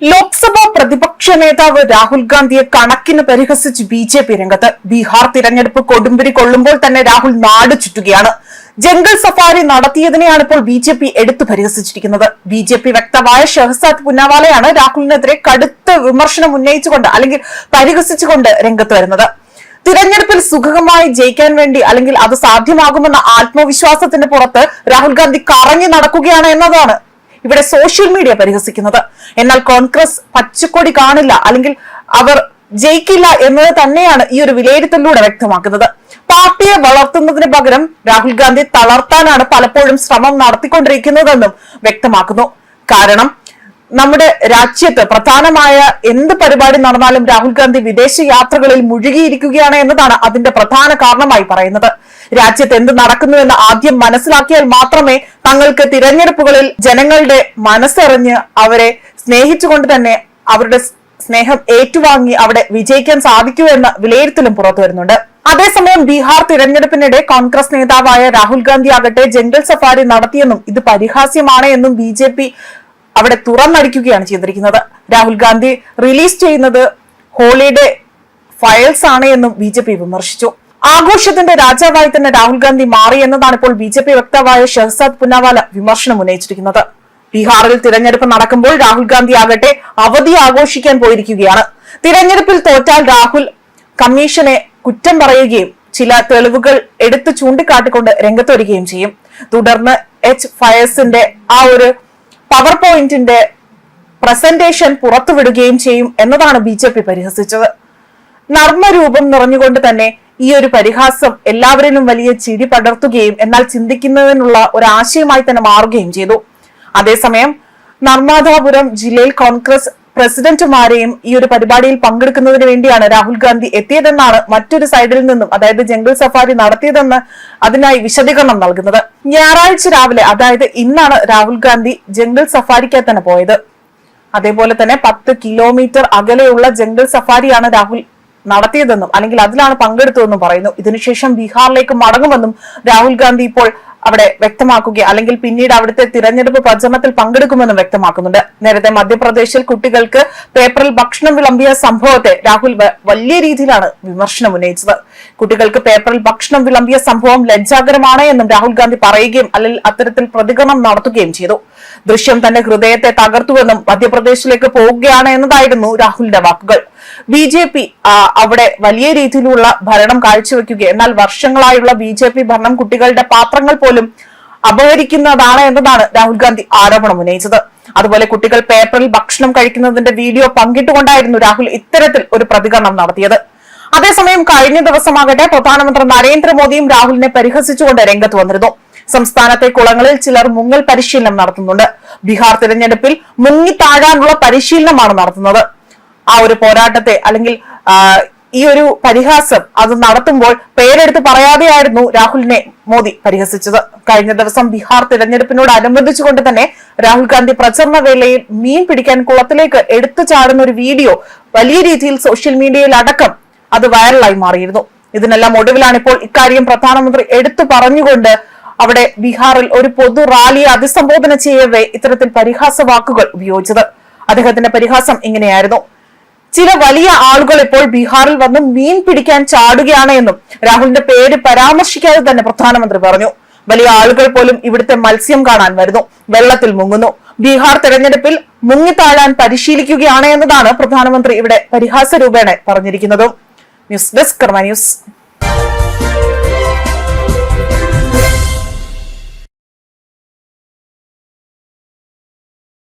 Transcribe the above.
ലോക്സഭാ പ്രതിപക്ഷ നേതാവ് രാഹുൽ ഗാന്ധിയെ കണക്കിന് പരിഹസിച്ച് ബി ജെ പി രംഗത്ത് ബീഹാർ തിരഞ്ഞെടുപ്പ് കൊടുമ്പിരി കൊള്ളുമ്പോൾ തന്നെ രാഹുൽ നാട് ചുറ്റുകയാണ്. ജംഗിൾ സഫാരി നടത്തിയതിനെയാണ് ഇപ്പോൾ ബി ജെ പി എടുത്തു പരിഹസിച്ചിരിക്കുന്നത്. ബി ജെ പി വ്യക്തമായ ഷെഹസാദ് പുന്നാവാലയാണ് രാഹുലിനെതിരെ കടുത്ത വിമർശനം ഉന്നയിച്ചുകൊണ്ട് അല്ലെങ്കിൽ പരിഹസിച്ചുകൊണ്ട് രംഗത്ത് വരുന്നത്. തിരഞ്ഞെടുപ്പിൽ സുഖമായി ജയിക്കാൻ വേണ്ടി അല്ലെങ്കിൽ അത് സാധ്യമാകുമെന്ന ആത്മവിശ്വാസത്തിന്റെ പുറത്ത് രാഹുൽ ഗാന്ധി കറങ്ങി നടക്കുകയാണ് എന്നതാണ് ഇവിടെ സോഷ്യൽ മീഡിയ പരിഹസിക്കുന്നത്. എന്നാൽ കോൺഗ്രസ് പച്ചക്കൊടി കാണില്ല. അല്ലെങ്കിൽ അവർ ജയിക്കില്ല എന്നത് തന്നെയാണ് ഈ ഒരു വിലയിരുത്തലിലൂടെ വ്യക്തമാക്കുന്നത്. പാർട്ടിയെ വളർത്തുന്നതിന് പകരം രാഹുൽ ഗാന്ധി തളർത്താനാണ് പലപ്പോഴും ശ്രമം നടത്തിക്കൊണ്ടിരിക്കുന്നതെന്നും വ്യക്തമാക്കുന്നു. കാരണം നമ്മുടെ രാജ്യത്ത് പ്രധാനമായ എന്ത് പരിപാടി നടന്നാലും രാഹുൽ ഗാന്ധി വിദേശ യാത്രകളിൽ മുഴുകിയിരിക്കുകയാണ് എന്നതാണ് അതിന്റെ പ്രധാന കാരണമായി പറയുന്നത്. രാജ്യത്ത് എന്ത് നടക്കുന്നു എന്ന് ആദ്യം മനസ്സിലാക്കിയാൽ മാത്രമേ തങ്ങൾക്ക് തിരഞ്ഞെടുപ്പുകളിൽ ജനങ്ങളുടെ മനസ്സറിഞ്ഞ് അവരെ സ്നേഹിച്ചുകൊണ്ട് തന്നെ അവരുടെ സ്നേഹം ഏറ്റുവാങ്ങി അവിടെ വിജയിക്കാൻ സാധിക്കൂ എന്ന വിലയിരുത്തലും പുറത്തു വരുന്നുണ്ട്. അതേസമയം ബീഹാർ തിരഞ്ഞെടുപ്പിനിടെ കോൺഗ്രസ് നേതാവായ രാഹുൽ ഗാന്ധി ആകട്ടെ ജംഗൽ സഫാരി നടത്തിയെന്നും ഇത് പരിഹാസ്യമാണ് എന്നും ബി അവിടെ തുറന്നടിക്കുകയാണ് ചെയ്തിരിക്കുന്നത്. രാഹുൽ ഗാന്ധി റിലീസ് ചെയ്യുന്നത് ഹോളിഡേ ഫയൽസ് ആണ് എന്നും ബി ജെ പി വിമർശിച്ചു. ആഘോഷത്തിന്റെ രാജാവായി തന്നെ രാഹുൽ ഗാന്ധി മാറി എന്നതാണ് ഇപ്പോൾ ബി ജെ പി വക്താവായ ഷെഹസാദ് പുന്നാവാല വിമർശനം ഉന്നയിച്ചിരിക്കുന്നത്. ബീഹാറിൽ തിരഞ്ഞെടുപ്പ് നടക്കുമ്പോൾ രാഹുൽ ഗാന്ധി ആകട്ടെ അവധി ആഘോഷിക്കാൻ പോയിരിക്കുകയാണ്. തിരഞ്ഞെടുപ്പിൽ തോറ്റാൽ രാഹുൽ കമ്മീഷനെ കുറ്റം പറയുകയും ചില തെളിവുകൾ എടുത്തു ചൂണ്ടിക്കാട്ടിക്കൊണ്ട് രംഗത്ത് വരികയും ചെയ്യും. തുടർന്ന് എച്ച് ഫയസിന്റെ ആ ഒരു പവർ പോയിന്റിന്റെ പ്രസന്റേഷൻ പുറത്തുവിടുകയും ചെയ്യും എന്നതാണ് ബി ജെ പി പരിഹസിച്ചത്. നർമ്മരൂപം നിറഞ്ഞുകൊണ്ട് തന്നെ ഈ ഒരു പരിഹാസം എല്ലാവരിലും വലിയ ചിരി പടർത്തുകയും എന്നാൽ ചിന്തിക്കുന്നതിനുള്ള ഒരു ആശയമായി തന്നെ മാറുകയും ചെയ്തു. അതേസമയം നർമ്മദാപുരം ജില്ലയിൽ കോൺഗ്രസ് പ്രസിഡന്റുമാരെയും ഈ ഒരു പരിപാടിയിൽ പങ്കെടുക്കുന്നതിന് വേണ്ടിയാണ് രാഹുൽ ഗാന്ധി എത്തിയതെന്നാണ് മറ്റൊരു സൈഡിൽ നിന്നും അതായത് ജംഗിൾ സഫാരി നടത്തിയതെന്ന് അതിനായി വിശദീകരണം നൽകുന്നത്. ഞായറാഴ്ച രാവിലെ അതായത് ഇന്നാണ് രാഹുൽ ഗാന്ധി ജംഗിൾ സഫാരിക്കായി തന്നെ പോയത്. അതേപോലെ തന്നെ പത്ത് കിലോമീറ്റർ അകലെയുള്ള ജംഗിൾ സഫാരിയാണ് രാഹുൽ നടത്തിയതെന്നും അല്ലെങ്കിൽ അതിലാണ് പങ്കെടുത്തതെന്നും പറയുന്നു. ഇതിനുശേഷം ബീഹാറിലേക്ക് മടങ്ങുമെന്നും രാഹുൽ ഗാന്ധി ഇപ്പോൾ അവിടെ വ്യക്തമാക്കുക അല്ലെങ്കിൽ പിന്നീട് അവിടുത്തെ തിരഞ്ഞെടുപ്പ് പ്രചരണത്തിൽ പങ്കെടുക്കുമെന്നും വ്യക്തമാക്കുന്നുണ്ട്. നേരത്തെ മധ്യപ്രദേശിൽ കുട്ടികൾക്ക് പേപ്പറിൽ ഭക്ഷണം വിളമ്പിയ സംഭവത്തെ രാഹുൽ വലിയ രീതിയിലാണ് വിമർശനം ഉന്നയിച്ചത്. കുട്ടികൾക്ക് പേപ്പറിൽ ഭക്ഷണം വിളമ്പിയ സംഭവം ലജ്ജാകരമാണ് എന്നും രാഹുൽ ഗാന്ധി പറയുകയും അല്ലെങ്കിൽ അത്തരത്തിൽ പ്രതികരണം നടത്തുകയും ചെയ്തു. ദൃശ്യം തന്റെ ഹൃദയത്തെ തകർത്തുവെന്നും മധ്യപ്രദേശിലേക്ക് പോവുകയാണ് എന്നതായിരുന്നു രാഹുലിന്റെ വാക്കുകൾ. ബി ജെ പി അവിടെ വലിയ രീതിയിലുള്ള ഭരണം കാഴ്ചവെക്കുക എന്നാൽ വർഷങ്ങളായുള്ള ബി ജെ പി ഭരണം കുട്ടികളുടെ പാത്രങ്ങൾ പോലും അപഹരിക്കുന്നതാണ് എന്നതാണ് രാഹുൽ ഗാന്ധി ആരോപണം ഉന്നയിച്ചത്. അതുപോലെ കുട്ടികൾ പേപ്പറിൽ ഭക്ഷണം കഴിക്കുന്നതിന്റെ വീഡിയോ പങ്കിട്ടുകൊണ്ടായിരുന്നു രാഹുൽ ഇത്തരത്തിൽ ഒരു പ്രതികരണം നടത്തിയത്. അതേസമയം കഴിഞ്ഞ ദിവസമാകട്ടെ പ്രധാനമന്ത്രി നരേന്ദ്രമോദിയും രാഹുലിനെ പരിഹസിച്ചുകൊണ്ട് രംഗത്ത് വന്നിരുന്നു. സംസ്ഥാനത്തെ കുളങ്ങളിൽ ചിലർ മുങ്ങൽ പരിശീലനം നടത്തുന്നുണ്ട്. ബീഹാർ തിരഞ്ഞെടുപ്പിൽ മുങ്ങിത്താഴാനുള്ള പരിശീലനമാണ് നടത്തുന്നത്. ആ ഒരു പോരാട്ടത്തെ അല്ലെങ്കിൽ ഈ ഒരു പരിഹാസം അത് നടത്തുമ്പോൾ പേരെടുത്ത് പറയാതെയായിരുന്നു രാഹുലിനെ മോദി പരിഹസിച്ചത്. കഴിഞ്ഞ ദിവസം ബീഹാർ തിരഞ്ഞെടുപ്പിനോട് അനുബന്ധിച്ചുകൊണ്ട് തന്നെ രാഹുൽ ഗാന്ധി പ്രചരണ വേളയിൽ മീൻ പിടിക്കാൻ കുളത്തിലേക്ക് എടുത്തു ചാടുന്ന ഒരു വീഡിയോ വലിയ രീതിയിൽ സോഷ്യൽ മീഡിയയിൽ അടക്കം അത് വൈറലായി മാറിയിരുന്നു. ഇതിനെല്ലാം ഒടുവിലാണ് ഇപ്പോൾ ഇക്കാര്യം പ്രധാനമന്ത്രി എടുത്തു പറഞ്ഞുകൊണ്ട് അവിടെ ബീഹാറിൽ ഒരു പൊതു റാലിയെ അഭിസംബോധന ചെയ്യവേ ഇത്തരത്തിൽ പരിഹാസ വാക്കുകൾ ഉപയോഗിച്ചത്. അദ്ദേഹത്തിന്റെ പരിഹാസം ഇങ്ങനെയായിരുന്നു. ചില വലിയ ആളുകൾ ഇപ്പോൾ ബീഹാറിൽ വന്ന് മീൻ പിടിക്കാൻ ചാടുകയാണ് എന്നും രാഹുലിന്റെ പേര് പരാമർശിക്കാതെ തന്നെ പ്രധാനമന്ത്രി പറഞ്ഞു. വലിയ ആളുകൾ പോലും ഇവിടുത്തെ മത്സ്യം കാണാൻ വരുന്നു. വെള്ളത്തിൽ മുങ്ങുന്നു. ബീഹാർ തെരഞ്ഞെടുപ്പിൽ മുങ്ങിത്താഴാൻ പരിശീലിക്കുകയാണ് എന്നതാണ് പ്രധാനമന്ത്രി ഇവിടെ പരിഹാസ രൂപേണ പറഞ്ഞിരിക്കുന്നതും. News desk Karma news.